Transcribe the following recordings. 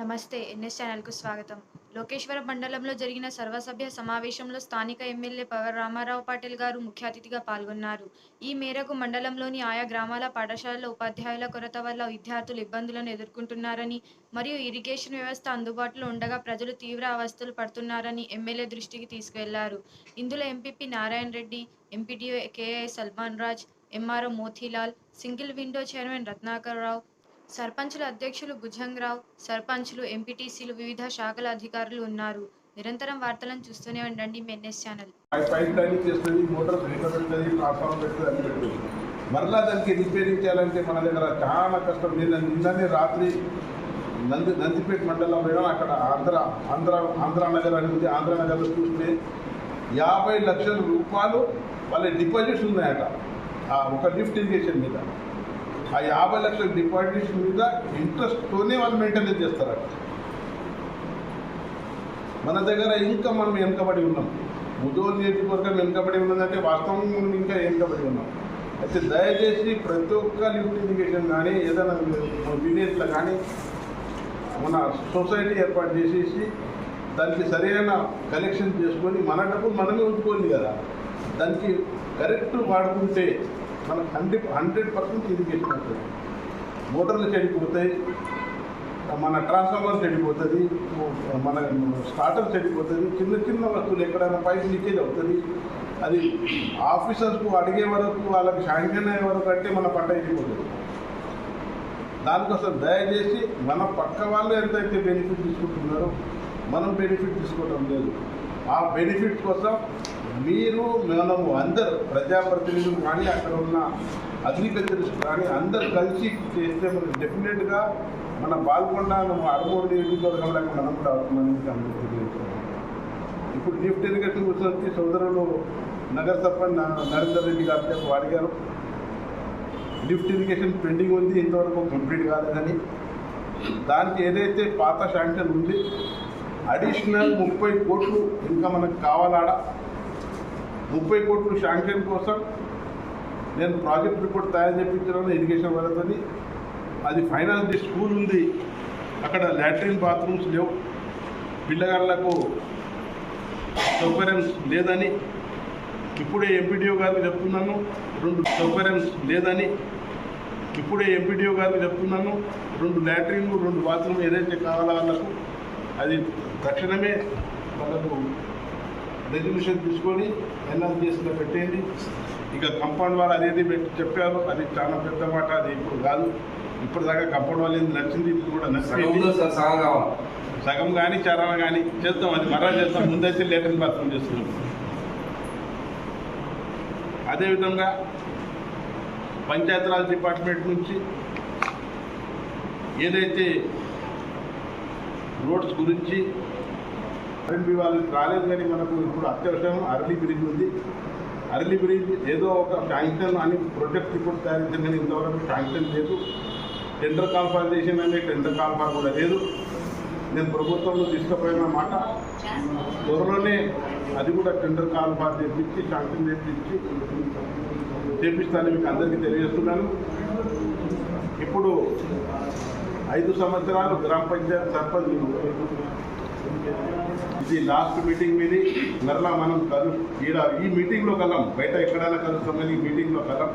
నమస్తే ఎన్ఎస్ ఛానల్కు స్వాగతం. లోకేశ్వర మండలంలో జరిగిన సర్వసభ్య సమావేశంలో స్థానిక ఎమ్మెల్యే పవర్ రామారావు పాటిల్ గారు ముఖ్య అతిథిగా పాల్గొన్నారు. ఈ మేరకు మండలంలోని ఆయా గ్రామాల పాఠశాలల ఉపాధ్యాయుల కొరత వల్ల విద్యార్థులు ఇబ్బందులను ఎదుర్కొంటున్నారని మరియు ఇరిగేషన్ వ్యవస్థ అందుబాటులో ఉండగా ప్రజలు తీవ్ర అవస్థలు పడుతున్నారని ఎమ్మెల్యే దృష్టికి తీసుకువెళ్ళారు ఇందులో MPP Narayana Reddy MPTO KI Salman Raj MRO Motilal single window chairman Ratnakar Rao సర్పంచుల అధ్యక్షులు భుజంగరావు సర్పంచులు ఎంపీటీసీలు వివిధ శాఖల అధికారులు ఉన్నారు. నిరంతరం వార్తలను చూస్తూనే ఉండండి మెన్ఎస్ ఛానల్. పై- చేస్తుంది మోటార్ మరలా దానికి రిపేరింగ్ చేయాలంటే మన దగ్గర చాలా కష్టం. నేను నిన్ననే రాత్రి నంది నందిపేట మండలం పోయినా అక్కడ ఆంధ్ర ఆంధ్ర ఆంధ్రానగర్ అని ఉంది ఆంధ్రానగర్లో చూస్తే యాభై లక్షల రూపాయలు వాళ్ళ డిపాజిట్స్ ఉన్నాయట. ఆ ఒక లిఫ్ట్ ఇరిగేషన్ మీద. ఆ యాభై లక్షల డిపాజిట్ మీద ఇంట్రెస్ట్తోనే వాళ్ళు మెయింటైన్ చేస్తారట. మన దగ్గర ఇంకా మనం వెనుకబడి ఉన్నాం. ముదోలు నియోజకవర్గం వెనుకబడి ఉన్నదంటే వాస్తవం మనం ఇంకా వెనుకబడి ఉన్నాం. అయితే దయచేసి ప్రతి ఒక్క లిఫ్ట్ ఇరిగేషన్ కానీ ఏదైనా విలేజ్లో కానీ మన సొసైటీ ఏర్పాటు చేసేసి దానికి సరైన కలెక్షన్ చేసుకొని మన డబ్బులు మనమే ఉంచుకోండి కదా. దానికి కరెక్ట్ వాడుకుంటే మనకు హండ్రెడ్ హండ్రెడ్ పర్సెంట్ ఇరిగేషన్ అవుతుంది. మోటార్లు చెడిపోతాయి మన ట్రాన్స్ఫార్మర్ చెడిపోతుంది మన స్టార్టర్ చెడిపోతుంది చిన్న చిన్న వస్తువులు ఎక్కడైనా పైప్ లీకేజ్ అవుతుంది. అది ఆఫీసర్స్కు అడిగే వరకు వాళ్ళకి శాంక్షన్ అయ్యే వరకు అంటే మన పంట వెళ్ళిపోతుంది దానికోసం దయచేసి మన పక్క వాళ్ళు ఎంతైతే బెనిఫిట్ తీసుకుంటున్నారో మనం బెనిఫిట్ తీసుకోవడం లేదు. ఆ బెనిఫిట్ కోసం మీరు మనము అందరు ప్రజాప్రతినిధులు కానీ అక్కడ ఉన్న అగ్రికల్చరిస్ట్ కానీ అందరు కలిసి చేస్తే మనకి డెఫినెట్గా మన పాల్గొండ అరమూడు నియోజకవర్గంలో మనం కూడా అవుతుందని అందరికీ తెలియజేస్తున్నాం ఇప్పుడు లిఫ్ట్ ఇరిగేషన్ వచ్చి సోదరులు నగర సర్పంచ్ నరేందర్ రెడ్డి గారు చెప్పి అడిగారు లిఫ్ట్ ఇరిగేషన్ పెండింగ్ ఉంది ఇంతవరకు కంప్లీట్ కాలేదని. దానికి ఏదైతే పాత శాంక్షన్ ఉంది అడిషనల్ ముప్పై కోట్లు ఇంకా మనకు కావాలాడ? ముప్పై కోట్లు శాంక్షన్ కోసం నేను ప్రాజెక్ట్ రిపోర్ట్ తయారు చేయించాను ఇరిగేషన్ వాళ్ళతోని అది ఫైనల్ ది స్కూల్ ఉంది. అక్కడ లాట్రిన్ బాత్రూమ్స్ లేవు. పిల్లగాళ్ళకు సౌకర్యం లేదని ఇప్పుడే ఎంపీడీఓ గారికి చెప్తున్నాను. రెండు సౌకర్యం లేదని ఇప్పుడే ఎంపీడీఓ గారికి చెప్తున్నాను. రెండు ల్యాట్రిన్లు రెండు బాత్రూమ్ ఏదైతే కావాలో వాళ్ళకు అది తక్షణమే వాళ్ళకు రెజల్యూషన్ తీసుకొని ఎన్ఆర్జీఎస్లో పెట్టేయండి. ఇక కంపౌండ్ వాళ్ళు అదేది పెట్టి చెప్పారు. అది చాలా పెద్ద మాట అది ఇప్పుడు కాదు. ఇప్పటిదాకా కంపౌండ్ వాళ్ళు ఏంది నచ్చింది ఇప్పుడు కూడా నచ్చింది. సగం కానీ చారణ కానీ చేస్తాం అది మరలా చేస్తాం ముందైతే లేటర్ బాత్రూమ్ చేస్తున్నాం. అదేవిధంగా పంచాయతీరాజ్ డిపార్ట్మెంట్ నుంచి ఏదైతే రోడ్స్ గురించి ఆర్ఎన్బి వాళ్ళకి రాలేదు కానీ మనకు ఇప్పుడు అత్యవసరం అరళి బ్రిడ్జ్ ఉంది. అరళి బ్రిడ్జ్ ఏదో ఒక శాంక్షన్ అని ప్రొజెక్ట్ ఇప్పుడు తయారు కానీ ఇంతవరకు శాంక్షన్ లేదు. టెండర్ కాన్ఫర్మేషన్ అనే టెండర్ కాన్ఫర్ కూడా లేదు. నేను ప్రభుత్వంలో తీసుకుపోయిన మాట. త్వరలోనే అది కూడా టెండర్ కాన్ఫర్ చేపించి శాంక్షన్ చేపించి చేపిస్తానని మీకు అందరికీ తెలియజేస్తున్నాను. ఇప్పుడు ఐదు సంవత్సరాలు గ్రామ పంచాయతీ సర్పంచ్ ఇది లాస్ట్ మీటింగ్ మీది. మరలా మనం కలు ఈడ ఈ మీటింగ్లో కలం. బయట ఎక్కడైనా కలుస్తాం కానీ ఈ మీటింగ్లో కలం.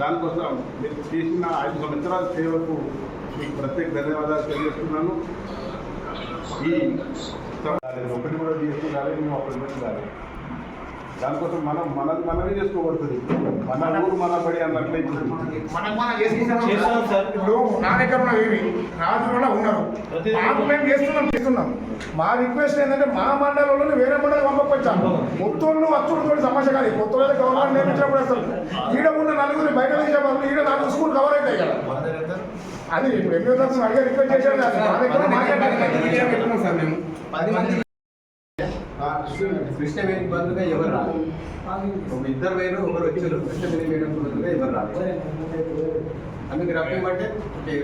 దానికోసం మీరు చేసిన ఐదు సంవత్సరాల సేవకు మీకు ప్రత్యేక ధన్యవాదాలు తెలియజేస్తున్నాను. ఈ ఒకటి కూడా తీసుకురాలి మేము అపాయింట్మెంట్ కాలేదు దానికోసం మనం మనది మనమే చేసుకోబడుతుంది. మన ఊరు మన బడి అన్నట్లయితే మనం మనం చేసుకుంటున్నాం చేస్తున్నాం సార్. ఇప్పుడు నా దగ్గర ఉన్న ఏమి రాజులలో ఉన్నారు ప్రతి- మాకు మేము చేస్తున్నాం చేస్తున్నాం. మా రిక్వెస్ట్ ఏంటంటే మా మండలంలో వేరే మండలం పంపకొచ్చాము మొత్తంలో అచ్చుడుతో సమస్య కాదు. మొత్తం గవర్నమెంట్ నియమించినప్పుడు అసలు ఈడ ఉన్న నలుగురిని బయట తీసే వాళ్ళు ఈడ నాలుగు స్కూల్ కవర్ అవుతాయి కదా. అది ఇప్పుడు తరఫున అడిగే రిక్వెస్ట్ చేశాడు మా దగ్గర మాట్లాడాలి పది మంది కృష్ణవేణి బదులుగా ఎవరు రాదు ఒక ఇద్దరు వేరు ఒకరు వచ్చారు కృష్ణవేణి మేడం బదులుగా ఎవరు రాదు అందుకు రప్పిమంటే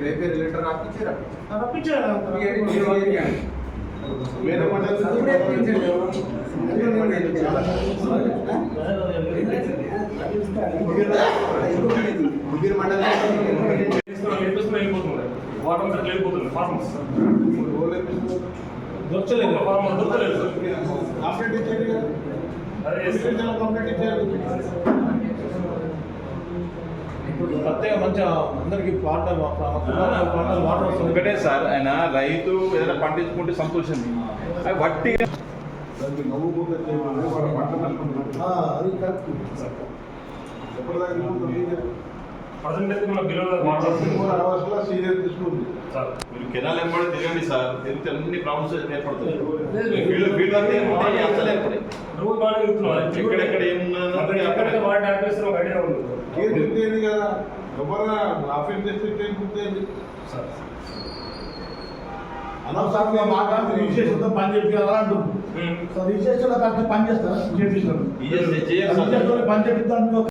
రేపే లెటర్ రాపించి ముగ్గురు మండలం వాటర్ వెళ్ళిపోతుంది ఫార్మర్స్ దొరకలేదు. ఫార్మర్ దొరకలేదు సార్. కంప్లీట్ కదా ప్రత్యేక మంచి అందరికి పాటలు వాటర్ వస్తుంది. ఒకటే సార్ ఆయన రైతు ఏదైనా పండించుకుంటే సంతోషం అది వట్టి అది కరెక్ట్. ఎప్పటిదాకా సీరియస్ తీసుకుంది. సార్ మీరు కెనాల్ ఎంబడి తిరగండి సార్. తిరిగితే అన్ని ప్రాబ్లమ్స్ ఏర్పడాయి రోజు బాగా తిరుగుతున్నాం ఎక్కడెక్కడ ఏమున్నదో అక్కడ ఎక్కడైతే వాటర్ ఆపేస్తారో ఒక ఐడియా ఉంది ఏం గుర్తేది కదా ఎవరైనా ఆఫీస్ చేస్తే గుర్తేది సార్. అనవసరంగా మాట్లాడి రిజిస్ట్రేషన్తో పని అంటుంది ఉమ్. సో రిజిస్ట్రేషన్లో కలిసి పని చేస్తారా? చేయాలి పని చేపిస్తాను